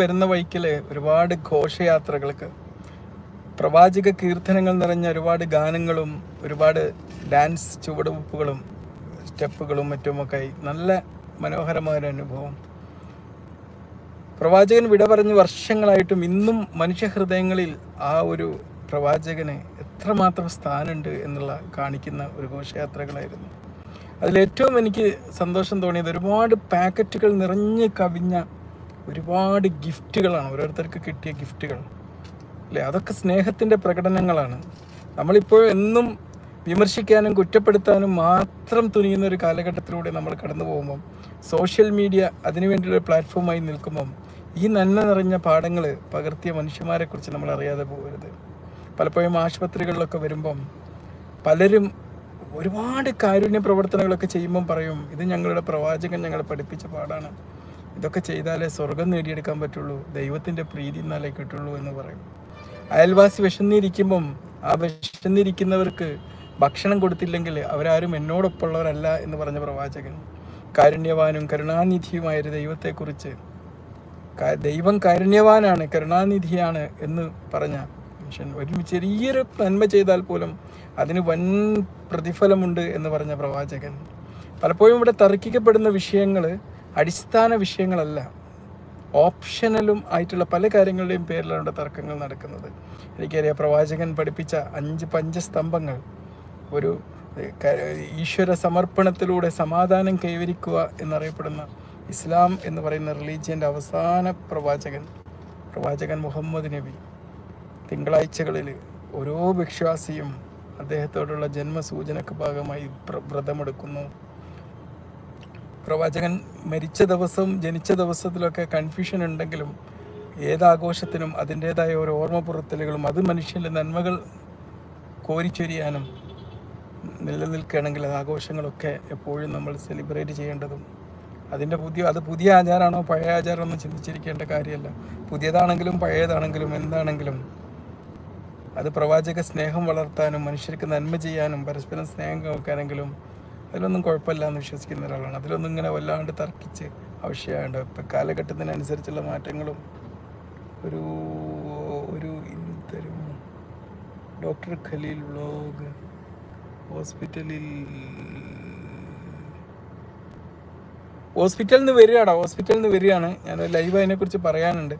വരുന്ന വഴിക്കൽ ഒരുപാട് ഘോഷയാത്രകൾക്ക്. പ്രവാചക കീർത്തനങ്ങൾ നിറഞ്ഞ ഒരുപാട് ഗാനങ്ങളും ഒരുപാട് ഡാൻസ് ചുവടുവെപ്പുകളും സ്റ്റെപ്പുകളും മറ്റുമൊക്കെ നല്ല മനോഹരമായ ഒരു അനുഭവം. പ്രവാചകൻ വിട പറഞ്ഞ് വർഷങ്ങളായിട്ടും ഇന്നും മനുഷ്യഹൃദയങ്ങളിൽ ആ ഒരു പ്രവാചകന് എത്രമാത്രം സ്ഥാനമുണ്ട് എന്നുള്ള കാണിക്കുന്ന ഒരു ഘോഷയാത്രകളായിരുന്നു. അതിലേറ്റവും എനിക്ക് സന്തോഷം തോന്നിയത് ഒരുപാട് പാക്കറ്റുകൾ നിറഞ്ഞ് കവിഞ്ഞ ഒരുപാട് ഗിഫ്റ്റുകളാണ്. ഓരോരുത്തർക്ക് കിട്ടിയ ഗിഫ്റ്റുകൾ. അല്ലേ? അതൊക്കെ സ്നേഹത്തിന്റെ പ്രകടനങ്ങളാണ്. നമ്മളിപ്പോൾ എന്നും വിമർശിക്കാനും കുറ്റപ്പെടുത്താനും മാത്രം തുനിയുന്ന ഒരു കാലഘട്ടത്തിലൂടെ നമ്മൾ കടന്നു പോകുമ്പം സോഷ്യൽ മീഡിയ അതിനു വേണ്ടിയുള്ള പ്ലാറ്റ്ഫോമായി നിൽക്കുമ്പം ഈ നന്മ നിറഞ്ഞ പാഠങ്ങൾ പകർത്തിയ മനുഷ്യന്മാരെക്കുറിച്ച് നമ്മൾ അറിയാതെ പോകരുത്. പലപ്പോഴും ആശുപത്രികളിലൊക്കെ വരുമ്പം പലരും ഒരുപാട് കാരുണ്യ പ്രവർത്തനങ്ങളൊക്കെ ചെയ്യുമ്പം പറയും ഇത് ഞങ്ങളുടെ പ്രവാചകൻ ഞങ്ങളെ പഠിപ്പിച്ച പാടാണ് ഇതൊക്കെ ചെയ്താലേ സ്വർഗം നേടിയെടുക്കാൻ പറ്റുള്ളൂ ദൈവത്തിന്റെ പ്രീതി എന്നാലേ കിട്ടുള്ളൂ എന്ന് പറയും. അയൽവാസി വിശന്നിരിക്കുമ്പം ആ വിശന്നിരിക്കുന്നവർക്ക് ഭക്ഷണം കൊടുത്തില്ലെങ്കിൽ അവരാരും എന്നോടൊപ്പമുള്ളവരല്ല എന്ന് പറഞ്ഞ പ്രവാചകൻ. കാരുണ്യവാനും കരുണാനിധിയുമായൊരു ദൈവത്തെക്കുറിച്ച് ദൈവം കാരുണ്യവാനാണ് കരുണാനിധിയാണ് എന്ന് പറഞ്ഞ മനുഷ്യൻ ഒരു ചെറിയൊരു നന്മ ചെയ്താൽ പോലും അതിന് വൻ പ്രതിഫലമുണ്ട് എന്ന് പറഞ്ഞ പ്രവാചകൻ. പലപ്പോഴും ഇവിടെ തർക്കിക്കപ്പെടുന്ന വിഷയങ്ങൾ അടിസ്ഥാന വിഷയങ്ങളല്ല ഓപ്ഷനലും ആയിട്ടുള്ള പല കാര്യങ്ങളുടെയും പേരിലാണ് തർക്കങ്ങൾ നടക്കുന്നത്. എനിക്കറിയാം പ്രവാചകൻ പഠിപ്പിച്ച അഞ്ച് പഞ്ചസ്തംഭങ്ങൾ ഒരു ഈശ്വര സമർപ്പണത്തിലൂടെ സമാധാനം കൈവരിക്കുക എന്നറിയപ്പെടുന്ന ഇസ്ലാം എന്ന് പറയുന്ന റിലീജിയന്റെ അവസാന പ്രവാചകൻ പ്രവാചകൻ മുഹമ്മദ് നബി തിങ്കളാഴ്ചകളിൽ ഓരോ വിശ്വാസിയും അദ്ദേഹത്തോടുള്ള ജന്മസൂചനക്ക് ഭാഗമായി വ്രതമെടുക്കുന്നു. പ്രവാചകൻ മരിച്ച ദിവസം ജനിച്ച ദിവസത്തിലൊക്കെ കൺഫ്യൂഷൻ ഉണ്ടെങ്കിലും ഏതാഘോഷത്തിനും അതിന്റേതായ ഓരോ ഓർമ്മപ്പുറത്തലുകളും അത് മനുഷ്യന്റെ നന്മകൾ കോരിച്ചൊരിയാനും നിലനിൽക്കുകയാണെങ്കിൽ അത് ആഘോഷങ്ങളൊക്കെ എപ്പോഴും നമ്മൾ സെലിബ്രേറ്റ് ചെയ്യേണ്ടതും അതിന്റെ പുതിയ അത് പുതിയ ആചാരമാണോ പഴയ ആചാരമാണോ ചിന്തിച്ചിരിക്കേണ്ട കാര്യമല്ല. പുതിയതാണെങ്കിലും പഴയതാണെങ്കിലും എന്താണെങ്കിലും അത് പ്രവാചക സ്നേഹം വളർത്താനും മനുഷ്യർക്ക് നന്മ ചെയ്യാനും പരസ്പരം സ്നേഹം വെക്കാനെങ്കിലും അതിലൊന്നും കുഴപ്പമില്ല എന്ന് വിശ്വസിക്കുന്ന ഒരാളാണ്. അതിലൊന്നും ഇങ്ങനെ വല്ലാണ്ട് തർക്കിച്ച് ആവശ്യമുണ്ട് ഇപ്പം കാലഘട്ടത്തിനനുസരിച്ചുള്ള മാറ്റങ്ങളും ഒരു ഒരു ഇത്തരം ഡോക്ടർ ഖലീൽ വ്ലോഗ് ഹോസ്പിറ്റലിൽ ഹോസ്പിറ്റലിൽ നിന്ന് വരികയാണോ ഹോസ്പിറ്റലിൽ നിന്ന് വരികയാണ്. ഞാൻ ലൈവ് അതിനെക്കുറിച്ച് പറയാനുണ്ട്.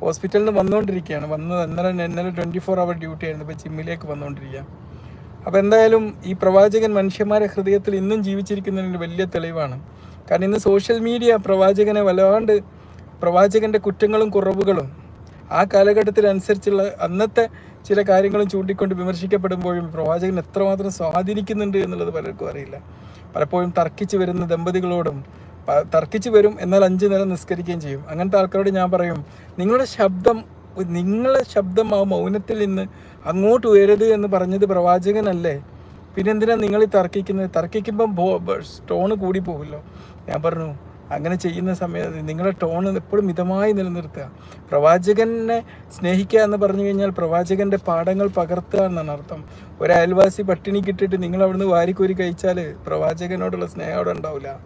ഹോസ്പിറ്റലിൽ നിന്ന് വന്നുകൊണ്ടിരിക്കുകയാണ്. വന്നത് ഇന്നലെ ഇന്നലെ ട്വന്റി ഫോർ അവർ ഡ്യൂട്ടി ആയിരുന്നു. ഇപ്പോൾ ജിമ്മിലേക്ക് വന്നുകൊണ്ടിരിക്കുക അപ്പോൾ എന്തായാലും ഈ പ്രവാചകൻ മനുഷ്യന്മാരെ ഹൃദയത്തിൽ ഇന്നും ജീവിച്ചിരിക്കുന്നതിന് വലിയ തെളിവാണ്. കാരണം ഇന്ന് സോഷ്യൽ മീഡിയ പ്രവാചകനെ വല്ലാണ്ട് പ്രവാചകന്റെ കുറ്റങ്ങളും കുറവുകളും ആ കാലഘട്ടത്തിനനുസരിച്ചുള്ള അന്നത്തെ ചില കാര്യങ്ങളും ചൂണ്ടിക്കൊണ്ട് വിമർശിക്കപ്പെടുമ്പോഴും പ്രവാചകൻ എത്രമാത്രം സ്വാധീനിക്കുന്നുണ്ട് എന്നുള്ളത് പലർക്കും അറിയില്ല. പലപ്പോഴും തർക്കിച്ച് വരുന്ന ദമ്പതികളോടും തർക്കിച്ച് വരും എന്നാൽ അഞ്ച് നേരം നിസ്കരിക്കുകയും ചെയ്യും. അങ്ങനത്തെ ആൾക്കാരോട് ഞാൻ പറയും നിങ്ങളുടെ ശബ്ദം നിങ്ങളെ ശബ്ദം ആ മൗനത്തിൽ നിന്ന് അങ്ങോട്ട് ഉയരരുത് എന്ന് പറഞ്ഞത് പ്രവാചകനല്ലേ? പിന്നെ എന്തിനാ നിങ്ങൾ ഈ തർക്കിക്കുന്നത്? തർക്കിക്കുമ്പം സ്റ്റോണ് കൂടി പോകുമല്ലോ ഞാൻ പറഞ്ഞു അങ്ങനെ ചെയ്യുന്ന സമയത്ത് നിങ്ങളുടെ ടോൺ എപ്പോഴും മിതമായി നിലനിർത്തുക. പ്രവാചകനെ സ്നേഹിക്കുക എന്ന് പറഞ്ഞു കഴിഞ്ഞാൽ പ്രവാചകന്റെ പാഠങ്ങൾ പകർത്തുക എന്നാണ് അർത്ഥം. ഒരു അയൽവാസി പട്ടിണി കിട്ടിയിട്ട് നിങ്ങൾ അവിടുന്ന് വാരിക്കോരി കഴിച്ചാൽ പ്രവാചകനോടുള്ള സ്നേഹം അവിടെ ഉണ്ടാവില്ല.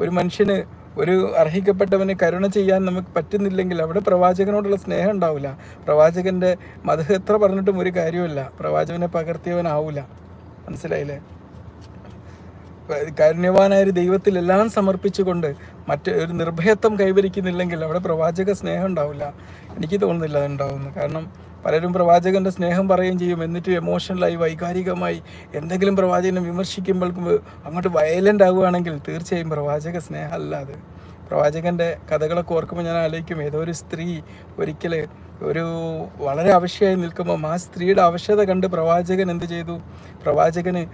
ഒരു മനുഷ്യന് ഒരു അർഹിക്കപ്പെട്ടവന് കരുണ ചെയ്യാൻ നമുക്ക് പറ്റുന്നില്ലെങ്കിൽ അവിടെ പ്രവാചകനോടുള്ള സ്നേഹം ഉണ്ടാവില്ല. പ്രവാചകന്റെ മതം എത്ര പറഞ്ഞിട്ടും ഒരു കാര്യമില്ല പ്രവാചകനെ പകർത്തിയവനാവില്ല മനസ്സിലായില്ലേ? കാരുണ്യവാനായ ഒരു ദൈവത്തിൽ എല്ലാം സമർപ്പിച്ചുകൊണ്ട് മറ്റ് ഒരു നിർഭയത്വം കൈവരിക്കുന്നില്ലെങ്കിൽ അവിടെ പ്രവാചക സ്നേഹം ഉണ്ടാവില്ല. എനിക്ക് തോന്നുന്നില്ല അതുണ്ടാവുന്നു കാരണം പലരും പ്രവാചകന്റെ സ്നേഹം പറയുകയും ചെയ്യും. എന്നിട്ട് എമോഷണലായി വൈകാരികമായി എന്തെങ്കിലും പ്രവാചകനെ വിമർശിക്കുമ്പോൾ അങ്ങോട്ട് വയലന്റ് ആവുകയാണെങ്കിൽ തീർച്ചയായും പ്രവാചക സ്നേഹം പ്രവാചകന്റെ കഥകളൊക്കെ ഓർക്കുമ്പോൾ ഞാൻ ആലോചിക്കും ഏതോ ഒരു സ്ത്രീ ഒരിക്കൽ ഒരു വളരെ ആവശ്യമായി നിൽക്കുമ്പോൾ ആ സ്ത്രീയുടെ ആവശ്യത കണ്ട് പ്രവാചകൻ എന്ത് ചെയ്തു? പ്രവാചകന്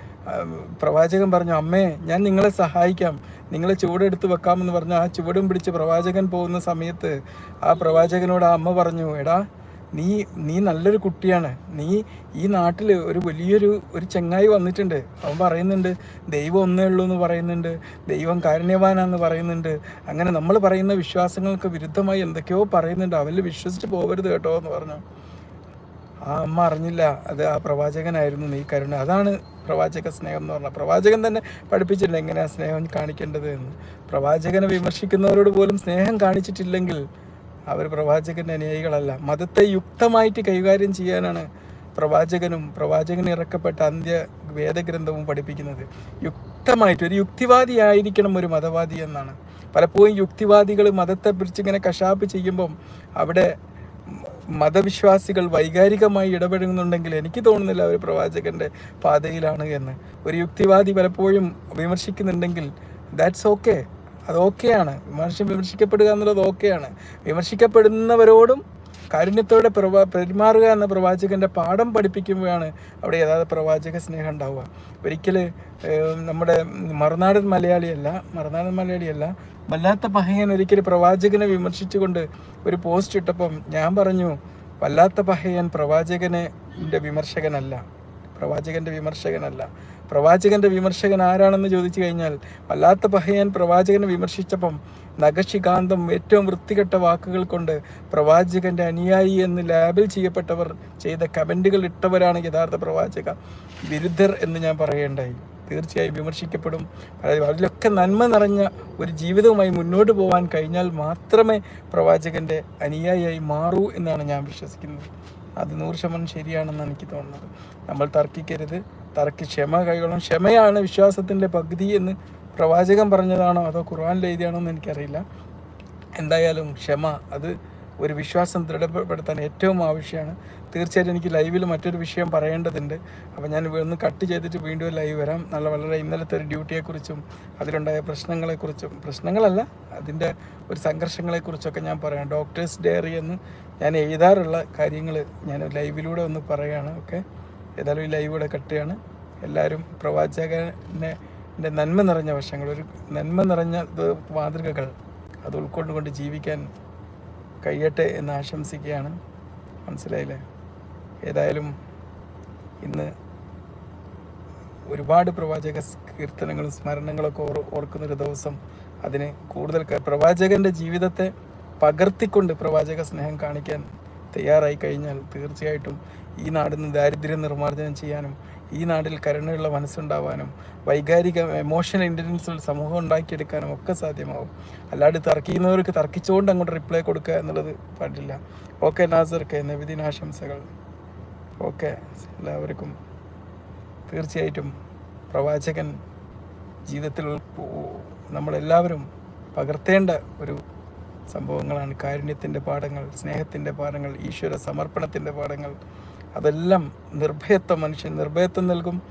പ്രവാചകൻ പറഞ്ഞു അമ്മേ ഞാൻ നിങ്ങളെ സഹായിക്കാം. നിങ്ങളെ ചുവടെടുത്ത് വെക്കാമെന്ന് പറഞ്ഞു ആ ചുവടും പിടിച്ച് പ്രവാചകൻ പോകുന്ന സമയത്ത് ആ പ്രവാചകനോട് ആ അമ്മ പറഞ്ഞു എടാ നീ നീ നല്ലൊരു കുട്ടിയാണ്. നീ ഈ നാട്ടിൽ ഒരു വലിയൊരു ഒരു ചെങ്ങായി വന്നിട്ടുണ്ട്. അവൻ പറയുന്നുണ്ട് ദൈവം ഒന്നേ ഉള്ളൂ എന്ന് പറയുന്നുണ്ട്. ദൈവം കാരുണ്യവാനാന്ന് പറയുന്നുണ്ട്. അങ്ങനെ നമ്മൾ പറയുന്ന വിശ്വാസങ്ങൾക്ക് വിരുദ്ധമായി എന്തൊക്കെയോ പറയുന്നുണ്ട്. അവനിൽ വിശ്വസിച്ച് പോകരുത് കേട്ടോ എന്ന് പറഞ്ഞു. ആ അമ്മ അറിഞ്ഞില്ല അത് ആ പ്രവാചകനായിരുന്നു നീ കരുണ. അതാണ് പ്രവാചക സ്നേഹം എന്ന് പറഞ്ഞാൽ പ്രവാചകൻ തന്നെ പഠിപ്പിച്ചില്ല എങ്ങനെയാണ് സ്നേഹം കാണിക്കേണ്ടത് എന്ന്. പ്രവാചകനെ വിമർശിക്കുന്നവരോട് പോലും സ്നേഹം കാണിച്ചിട്ടില്ലെങ്കിൽ അവർ പ്രവാചകന്റെ അനുയായികളല്ല. മതത്തെ യുക്തമായിട്ട് കൈകാര്യം ചെയ്യാനാണ് പ്രവാചകനും പ്രവാചകന് ഇറക്കപ്പെട്ട അന്ത്യ വേദഗ്രന്ഥവും പഠിപ്പിക്കുന്നത്. യുക്തമായിട്ട് ഒരു യുക്തിവാദി ആയിരിക്കണം ഒരു മതവാദി എന്നാണ്. പലപ്പോഴും യുക്തിവാദികൾ മതത്തെ പിടിച്ച് ഇങ്ങനെ കശാപ്പ് ചെയ്യുമ്പം അവിടെ മതവിശ്വാസികൾ വൈകാരികമായി ഇടപെടുന്നുണ്ടെങ്കിൽ എനിക്ക് തോന്നുന്നില്ല ഒരു പ്രവാചകന്റെ പാതയിലാണ് എന്ന്. ഒരു യുക്തിവാദി പലപ്പോഴും വിമർശിക്കുന്നുണ്ടെങ്കിൽ ദാറ്റ്സ് ഓക്കെ അത് ഓക്കെയാണ്. വിമർശം വിമർശിക്കപ്പെടുക എന്നുള്ളത് ഓക്കെയാണ്. വിമർശിക്കപ്പെടുന്നവരോടും കാരുണ്യത്തോടെ പ്രവാ പെരുമാറുക എന്ന പ്രവാചകന്റെ പാഠം പഠിപ്പിക്കുമ്പോഴാണ് അവിടെ യഥാർത്ഥ പ്രവാചക സ്നേഹം ഉണ്ടാവുക. ഒരിക്കൽ നമ്മുടെ മറുനാടൻ മലയാളിയല്ല മറുനാടൻ മലയാളിയല്ല വല്ലാത്ത പഹയൻ ഒരിക്കൽ പ്രവാചകനെ വിമർശിച്ചുകൊണ്ട് ഒരു പോസ്റ്റ് ഇട്ടപ്പം ഞാൻ പറഞ്ഞു വല്ലാത്ത പഹയൻ പ്രവാചകനെ വിമർശകനല്ല. പ്രവാചകന്റെ വിമർശകനല്ല. പ്രവാചകന്റെ വിമർശകൻ ആരാണെന്ന് ചോദിച്ചു കഴിഞ്ഞാൽ വല്ലാത്ത പഹയൻ പ്രവാചകനെ വിമർശിച്ചപ്പം നഖശികാന്തം ഏറ്റവും വൃത്തികെട്ട വാക്കുകൾ കൊണ്ട് പ്രവാചകന്റെ അനുയായി എന്ന് ലാബിൽ ചെയ്യപ്പെട്ടവർ ചെയ്ത കമന്റുകൾ ഇട്ടവരാണ് യഥാർത്ഥ പ്രവാചക. വിരുദ്ധർ എന്ന് ഞാൻ പറയേണ്ടായി. തീർച്ചയായും വിമർശിക്കപ്പെടും. അതിലൊക്കെ നന്മ നിറഞ്ഞ ഒരു ജീവിതവുമായി മുന്നോട്ട് പോകാൻ കഴിഞ്ഞാൽ മാത്രമേ പ്രവാചകന്റെ അനുയായിയായി മാറൂ എന്നാണ് ഞാൻ വിശ്വസിക്കുന്നത്. അത് നൂറ് ശതമാനം ശരിയാണെന്ന് എനിക്ക് തോന്നുന്നത്. നമ്മൾ തർക്കിക്കരുത്. തർക്കി ക്ഷമ കൈകൊള്ളണം. ക്ഷമയാണ് വിശ്വാസത്തിന്റെ പകുതി എന്ന് പ്രവാചകൻ പറഞ്ഞതാണോ? അതോ ഖുർആാനിൽ എഴുതിയാണോ എന്ന് എനിക്കറിയില്ല. എന്തായാലും ക്ഷമ അത് ഒരു വിശ്വാസം ദൃഢപ്പെടുത്താൻ ഏറ്റവും ആവശ്യമാണ്. തീർച്ചയായിട്ടും എനിക്ക് ലൈവിൽ മറ്റൊരു വിഷയം പറയേണ്ടതുണ്ട്. അപ്പോൾ ഞാൻ ഒന്ന് കട്ട് ചെയ്തിട്ട് വീണ്ടും ലൈവ് വരാം. നല്ല വളരെ ഇന്നലത്തെ ഒരു ഡ്യൂട്ടിയെക്കുറിച്ചും അതിലുണ്ടായ പ്രശ്നങ്ങളെക്കുറിച്ചും പ്രശ്നങ്ങളല്ല അതിന്റെ ഒരു സംഘർഷങ്ങളെക്കുറിച്ചൊക്കെ ഞാൻ പറയാം. ഡോക്ടേഴ്സ് ഡയറി എന്ന് ഞാൻ എഴുതാറുള്ള കാര്യങ്ങൾ ഞാൻ ലൈവിലൂടെ ഒന്ന് പറയുകയാണ് ഓക്കെ? ഏതായാലും ഈ ലൈവ് ഇവിടെ കട്ട് ചെയ്യാണ്. എല്ലാവരും പ്രവാചകനെ നന്മ നിറഞ്ഞ വശങ്ങൾ ഒരു നന്മ നിറഞ്ഞ മാതൃകകൾ അത് ഉൾക്കൊണ്ടുകൊണ്ട് ജീവിക്കാൻ കഴിയട്ടെ എന്ന് ആശംസിക്കുകയാണ്. മനസ്സിലായില്ലേ? ഏതായാലും ഇന്ന് ഒരുപാട് പ്രവാചക കീർത്തനങ്ങളും സ്മരണങ്ങളൊക്കെ ഓർ ഓർക്കുന്നൊരു ദിവസം. അതിന് കൂടുതൽ പ്രവാചകന്റെ ജീവിതത്തെ പകർത്തിക്കൊണ്ട് പ്രവാചക സ്നേഹം കാണിക്കാൻ തയ്യാറായി കഴിഞ്ഞാൽ തീർച്ചയായിട്ടും ഈ നാടിന് ദാരിദ്ര്യം നിർമ്മാർജനം ചെയ്യാനും ഈ നാട്ടിൽ കരുണയുള്ള മനസ്സുണ്ടാവാനും വൈകാരിക എമോഷണൽ ഇന്റലിജൻസ് സമൂഹം ഉണ്ടാക്കിയെടുക്കാനും ഒക്കെ സാധ്യമാവും. അല്ലാണ്ട് തർക്കിക്കുന്നവർക്ക് തർക്കിച്ചുകൊണ്ട് അങ്ങോട്ട് റിപ്ലൈ കൊടുക്കുക എന്നുള്ളത് പാടില്ല. ഓക്കെ നാസർക്ക് നബിദിനാശംസകൾ ഓക്കെ എല്ലാവർക്കും തീർച്ചയായിട്ടും പ്രവാചകൻ ജീവിതത്തിൽ നമ്മളെല്ലാവരും പകർത്തേണ്ട ഒരു സംഭവങ്ങളാണ് കാരുണ്യത്തിന്റെ പാഠങ്ങൾ സ്നേഹത്തിന്റെ പാഠങ്ങൾ ഈശ്വര സമർപ്പണത്തിന്റെ പാഠങ്ങൾ. അതെല്ലാം നിർഭയത്വം മനുഷ്യൻ നിർഭയത്വം നൽകും.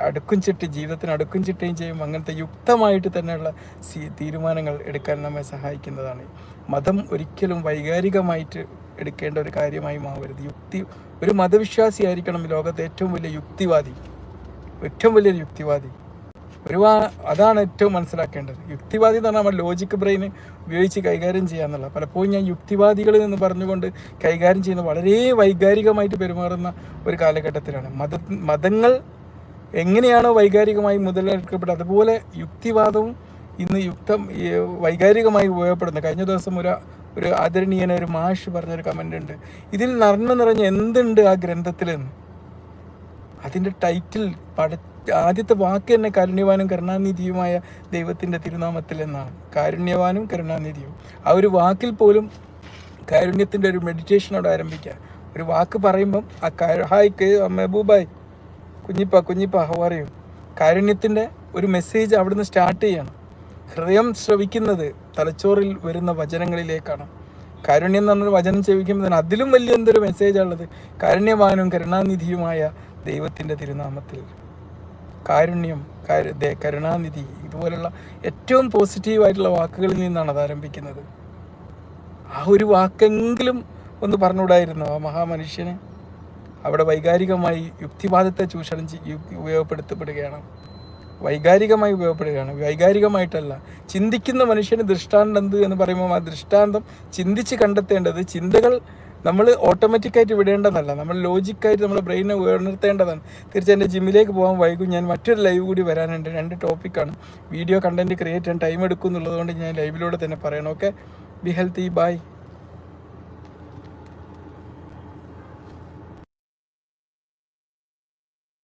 അടുക്കും ചിട്ടി ജീവിതത്തിന് അടുക്കും ചിട്ടയും ചെയ്യും. അങ്ങനത്തെ യുക്തമായിട്ട് തന്നെയുള്ള സി തീരുമാനങ്ങൾ എടുക്കാൻ നമ്മെ സഹായിക്കുന്നതാണ്. മതം ഒരിക്കലും വൈകാരികമായിട്ട് എടുക്കേണ്ട ഒരു കാര്യമായി മാറരുത്. യുക്തി ഒരു മതവിശ്വാസി ആയിരിക്കണം ലോകത്തെ ഏറ്റവും വലിയ യുക്തിവാദി. ഏറ്റവും വലിയൊരു യുക്തിവാദി. ഒരു അതാണ് ഏറ്റവും മനസ്സിലാക്കേണ്ടത്. യുക്തിവാദി എന്ന് പറഞ്ഞാൽ നമ്മൾ ലോജിക് ബ്രെയിൻ ഉപയോഗിച്ച് കൈകാര്യം ചെയ്യാന്നുള്ള പലപ്പോഴും ഞാൻ യുക്തിവാദികളിൽ നിന്ന് പറഞ്ഞുകൊണ്ട് കൈകാര്യം ചെയ്യുന്ന വളരെ വൈകാരികമായിട്ട് പെരുമാറുന്ന ഒരു കാലഘട്ടത്തിലാണ്. മത മതങ്ങൾ എങ്ങനെയാണോ വൈകാരികമായി മുതലെടുക്കപ്പെട്ടത് അതുപോലെ യുക്തിവാദവും ഇന്ന് യുക്തം വൈകാരികമായി ഉപയോഗപ്പെടുന്നത്. കഴിഞ്ഞ ദിവസം ഒരു ഒരു ആദരണീയന ഒരു മാഷ് പറഞ്ഞൊരു കമന്റ് ഉണ്ട്. ഇതിൽ നിറഞ്ഞു നിറഞ്ഞ എന്തുണ്ട് ആ ഗ്രന്ഥത്തിലെന്ന്? അതിന്റെ ടൈറ്റിൽ പഠ ആദ്യത്തെ വാക്ക് തന്നെ കാരുണ്യവാനും കരുണാനിധിയുമായ ദൈവത്തിന്റെ തിരുനാമത്തിൽ എന്നാണ്. കാരുണ്യവാനും കരുണാനിധിയും. ആ ഒരു വാക്കിൽ പോലും കാരുണ്യത്തിന്റെ ഒരു മെഡിറ്റേഷനോട് ആരംഭിക്കുക. ഒരു വാക്ക് പറയുമ്പം ആ ഹായ് മെഹബൂബായ്. കുഞ്ഞിപ്പ കുഞ്ഞിപ്പ ഹവറിയും കാരുണ്യത്തിന്റെ ഒരു മെസ്സേജ് അവിടുന്ന് സ്റ്റാർട്ട് ചെയ്യണം. ഹൃദയം ശ്രവിക്കുന്നത് തലച്ചോറിൽ വരുന്ന വചനങ്ങളിലേക്കാണ്. കാരുണ്യം എന്ന് പറഞ്ഞൊരു വചനം ചെവിക്കുമ്പോൾ അതിലും വലിയ എന്തൊരു മെസ്സേജാണുള്ളത് കാരുണ്യവാനും കരുണാനിധിയുമായ ദൈവത്തിന്റെ തിരുനാമത്തിൽ. കാരുണ്യം കരുണാനിധി ഇതുപോലുള്ള ഏറ്റവും പോസിറ്റീവായിട്ടുള്ള വാക്കുകളിൽ നിന്നാണ് അത് ആരംഭിക്കുന്നത്. ആ ഒരു വാക്കെങ്കിലും ഒന്ന് പറഞ്ഞുകൂടായിരുന്നു ആ മഹാമനുഷ്യന്? അവിടെ വൈകാരികമായി യുക്തിവാദത്തെ ചൂഷണം ഉപയോഗപ്പെടുത്തപ്പെടുകയാണ്. വൈകാരികമായി ഉപയോഗപ്പെടുകയാണ്. വൈകാരികമായിട്ടല്ല. ചിന്തിക്കുന്ന മനുഷ്യന് ദൃഷ്ടാന്തം എന്ത് എന്ന് പറയുമ്പോൾ ആ ദൃഷ്ടാന്തം ചിന്തിച്ച് കണ്ടെത്തേണ്ടത് ചിന്തകൾ നമ്മൾ ഓട്ടോമാറ്റിക്കായിട്ട് വിടേണ്ടതല്ല. നമ്മൾ ലോജിക്കായിട്ട് നമ്മുടെ ബ്രെയിനെ ഉയർത്തേണ്ടതാണ് തീർച്ചയായും എന്റെ ജിമ്മിലേക്ക് പോകാൻ വൈകും. ഞാൻ മറ്റൊരു ലൈവ് കൂടി വരാനുണ്ട്. രണ്ട് ടോപ്പിക്കാണ് വീഡിയോ കണ്ടന്റ് ക്രിയേറ്റ് ചെയ്യാൻ ടൈം എടുക്കും എന്നുള്ളതുകൊണ്ട് ഞാൻ ലൈവിലൂടെ തന്നെ പറയണം. Okay be healthy by